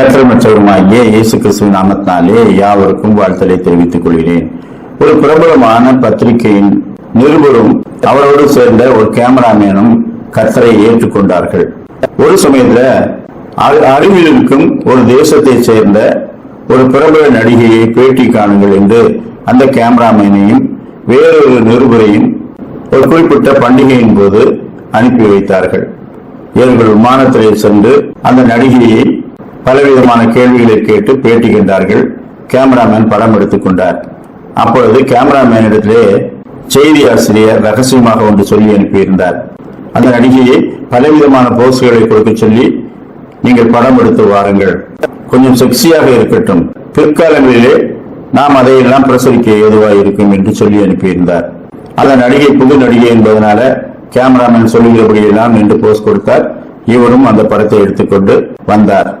கற்றல் மற்றவருமாகிய இயேசு கிறிஸ்துவ நாமத்தினாலே யாவருக்கும் வாழ்த்தலை தெரிவித்துக் கொள்கிறேன். ஒரு பிரபலமான பத்திரிகையின் நிருபரும் அவரோடு சேர்ந்த ஒரு கேமராமேனும் கத்தரை ஏற்றுக்கொண்டார்கள் ஒரு சமயத்துல அறிவியலுக்கும் அருகில் இருக்கும் ஒரு தேசத்தை சேர்ந்த ஒரு பிரபல நடிகையை பேட்டி காணுங்கள் என்று அந்த கேமராமேனையும் வேறொரு நிருபரையும் ஒரு குறிப்பிட்ட பண்டிகையின் போது அனுப்பி வைத்தார்கள். இவர்கள் விமானத்திலே சென்று அந்த நடிகையை பலவிதமான கேள்விகளை கேட்டு பேட்டி கேமராமேன் படம் எடுத்துக் கொண்டார் அப்பொழுது கேமராமேனிடத்திலே செய்தி ஆசிரியர் ரகசியமாக ஒன்று சொல்லி அனுப்பியிருந்தார். அந்த நடிகையை பலவிதமான போஸ்களை கொடுக்க சொல்லி நீங்கள் படம் எடுத்து வாருங்கள். கொஞ்சம் செக்ஸியாக இருக்கட்டும். பிற்காலங்களிலே நாம் அதையெல்லாம் பிரசரிக்க ஏதுவாக இருக்கும் என்று சொல்லி அனுப்பியிருந்தார். அந்த நடிகை புது நடிகை என்பதனால கேமராமேன் சொல்லுகிறபடியெல்லாம் என்று போஸ் கொடுத்தார். இவரும் அந்த படத்தை எடுத்துக்கொண்டு வந்தார்.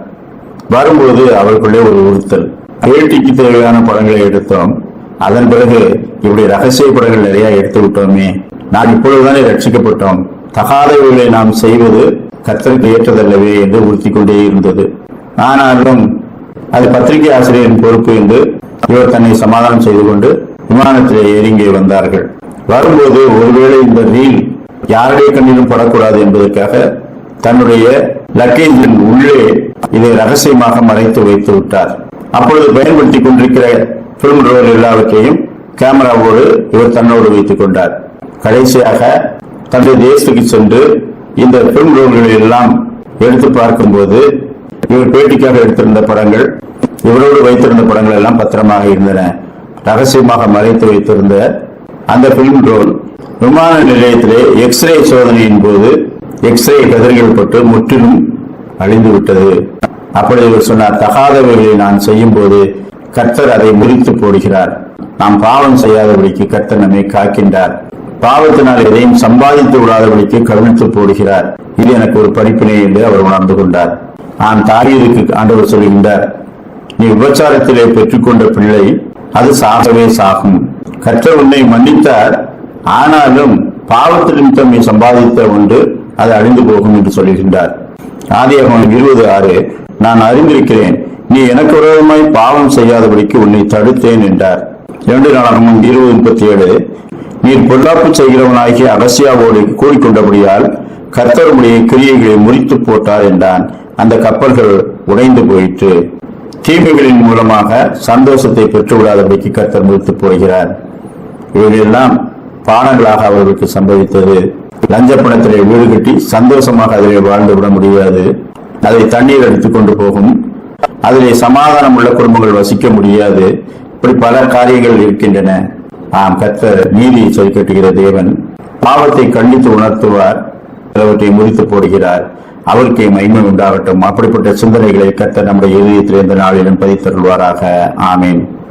வரும்போது அவருக்குள்ளே ஒரு உறுத்தல். பேட்டிக்கு தேவையான படங்களை எடுத்தோம். அதன் பிறகு இப்படி ரகசிய படங்கள் நிறைய எடுத்து விட்டோமே. நாம் இப்பொழுதுதானே ரட்சிக்கப்பட்டோம். தகாதவர்களை நாம் செய்வது கத்தருக்கு ஏற்றதல்லவே என்று உறுத்தி கொண்டே இருந்தது. ஆனாலும் அது பத்திரிகை ஆசிரியரின் பொறுப்பு என்று இவர் தன்னை சமாதானம் செய்து கொண்டு விமானத்திலே ஏறி வந்தார்கள். வரும்போது ஒருவேளை இந்த ரீல் யாருடைய கண்ணிலும் படக்கூடாது என்பதற்காக தன்னுடைய லக்கேஜின் உள்ளே இதை ரகசியமாக மறைத்து வைத்து விட்டார். அப்பொழுது பயன்படுத்திக் கொண்டிருக்கிற பிலிம் ரோல் எல்லாவற்றையும் கேமராவோடு இவர் தன்னோடு வைத்துக் கொண்டார். கடைசியாக தன்னுடைய தேசத்துக்கு சென்று இந்த பிலிம் ரோல்களை எல்லாம் எடுத்து பார்க்கும்போது இவர் பேட்டிக்காக எடுத்திருந்த படங்கள் இவரோடு வைத்திருந்த படங்கள் எல்லாம் பத்திரமாக இருந்தன. ரகசியமாக மறைத்து வைத்திருந்த அந்த பிலிம் ரோல் விமான நிலையத்திலே எக்ஸ்ரே சோதனையின் போது எக்ஸ்ரே கதிர்கள் பட்டு முற்றிலும் அழிந்து விட்டது அப்படி இவர் சொன்னார் தகாதவைகளை நான் செய்யும் போது கர்த்தர் அதை முறித்து போடுகிறார். நாம் பாவம் செய்யாதபடிக்கு கர்த்தர் நம்மை காக்கின்றார். பாவத்தினால் எதையும் சம்பாதித்து விடாதபடிக்கு கவனித்து போடுகிறார். இது எனக்கு ஒரு படிப்பினை என்று அவர் உணர்ந்து கொண்டார். நான் தாவீதுக்கு ஆண்டவர் சொல்கின்றார் நீ விபச்சாரத்திலே பெற்றுக்கொண்ட பிள்ளை அது சாகவே சாகும். கர்த்தர் உன்னை மன்னித்தார் ஆனாலும் பாவத்து நிமித்தம் நீ சம்பாதித்த ஒன்று அது அழிந்து போகும் என்று சொல்லுகின்றார் ஆதியாகமம் இருபது ஆறு நான் அறிந்திருக்கிறேன் நீ எனக்கு விரோதமாய் பாவம் செய்யாதபடிக்கு உன்னை தடுத்தேன் என்றார். இரண்டு நாளாகமும் இருபது முப்பத்தி ஏழு நீர் பொல்லாப்பு செய்கிறவனாகிய அகசியாவோடு கூறிக்கொண்டபடியால் கர்த்தருடைய கிரியைகளை முறித்து போட்டார் என்றான். அந்த கப்பல்கள் உடைந்து போயிற்று. தீமைகளின் மூலமாக சந்தோஷத்தை பெற்றுவிடாதபடிக்கு கர்த்தர் முறித்து போகிறார் இவைகளெல்லாம் பாடங்களாக அவர்களுக்கு சம்பவித்தது. லஞ்சப்பணத்திலே வீடு கட்டி சந்தோஷமாக அதிலே வாழ்ந்து விட முடியாது. அதை தண்ணீர் எடுத்துக்கொண்டு போகும். அதிலே சமாதானம் உள்ள குடும்பங்கள் வசிக்க முடியாது. இப்படி பல காரியங்கள் இருக்கின்றன. ஆம் கத்த நீதியை சொல்லி கட்டுகிற தேவன் பாவத்தை கண்டித்து உணர்த்துவார். சிலவற்றை முறித்து போடுகிறார். அவருக்கே மகிமை உண்டாகட்டும். அப்படிப்பட்ட சிந்தனைகளை கத்த நம்முடைய இதயத்தில் இந்த நாளிலும் பதித்தருள்வாராக. ஆமேன்.